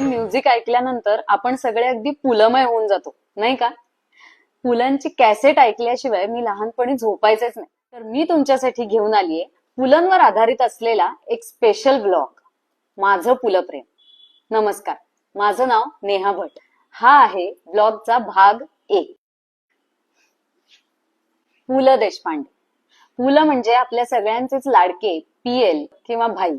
Music ऐकल्यानंतर आपण सगळे अगदी पुलमय होऊन जातो नाही का? पुलांची कॅसेट ऐकल्याशिवाय मी लहानपणी झोपायचेच नाही. तर मी तुमच्यासाठी घेऊन आलीये पुलंवर आधारित असलेला एक स्पेशल ब्लॉग माझं पुलप्रेम. नमस्कार. माझं नाव नेहा भट. हा आहे ब्लॉगचा भाग एक. पु ल देशपांडे. पु ल म्हणजे आपल्या सगळ्यांचेच लाडके पीएल किंवा भाई.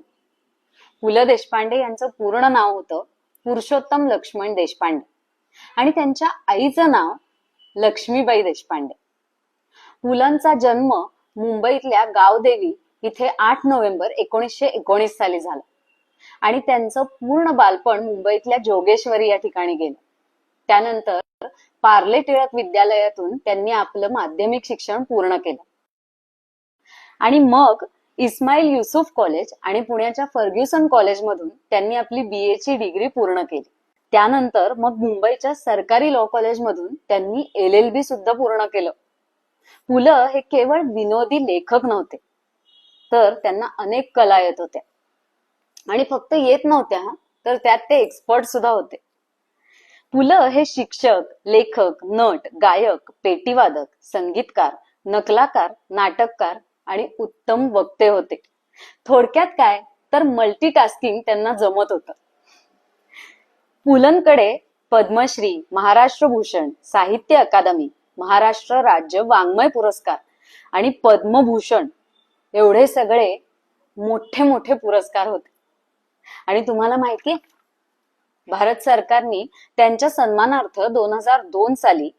पु ल देशपांडे यांचं पूर्ण नाव होतं पुरुषोत्तम लक्ष्मण देशपांडे. आणि त्यांच्या आईचं नाव लक्ष्मीबाई देशपांडे. पुलंचा जन्म मुंबईतल्या गावदेवी इथे आठ नोव्हेंबर एकोणीसशे एकोणीस साली झाला. आणि त्यांचं पूर्ण बालपण मुंबईतल्या जोगेश्वरी या ठिकाणी गेलं. त्यानंतर पार्ले टिळक विद्यालयातून त्यांनी आपलं माध्यमिक शिक्षण पूर्ण केलं. आणि मग इस्माईल युसुफ कॉलेज आणि पुण्याच्या फर्ग्युसन कॉलेजमधून त्यांनी आपली बी ची डिग्री पूर्ण केली. त्यानंतर मग मुंबईच्या सरकारी लॉ कॉलेजमधून त्यांनी एल एल बी सुद्धा पूर्ण केलं. पुलं हे केवळ विनोदी लेखक नव्हते तर त्यांना अनेक कला येत होत्या. आणि फक्त येत नव्हत्या तर त्यात ते एक्सपर्ट सुद्धा होते. पुलं हे शिक्षक लेखक नट गायक पेटीवादक संगीतकार नकलाकार नाटककार आणि उत्तम वक्ते होते. थोडक्यात काय? तर मल्टीटास्किंग त्यांना जमत होतं. पुलंकडे पद्मश्री महाराष्ट्र भूषण साहित्य अकादमी महाराष्ट्र राज्य वाङ्मय पुरस्कार आणि पद्मभूषण एवढे सगळे मोठे मोठे पुरस्कार होते. आणि तुम्हाला माहितीये भारत सरकारने त्यांच्या सन्मानार्थ दोन हजार दोन साली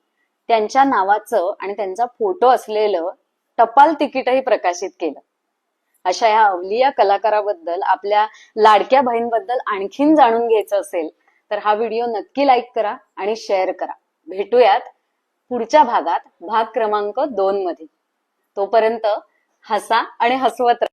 त्यांच्या नावाचं आणि त्यांचा फोटो असलेलं टपाल तिकीटही प्रकाशित केलं. अशा या अवलिया कलाकाराबद्दल आपल्या लाडक्या बहीणबद्दल आणखीन जाणून घ्यायचं असेल तर हा व्हिडिओ नक्की लाईक करा आणि शेअर करा. भेटूयात पुढच्या भागात भाग क्रमांक दोन मध्ये. तोपर्यंत हसा आणि हसवत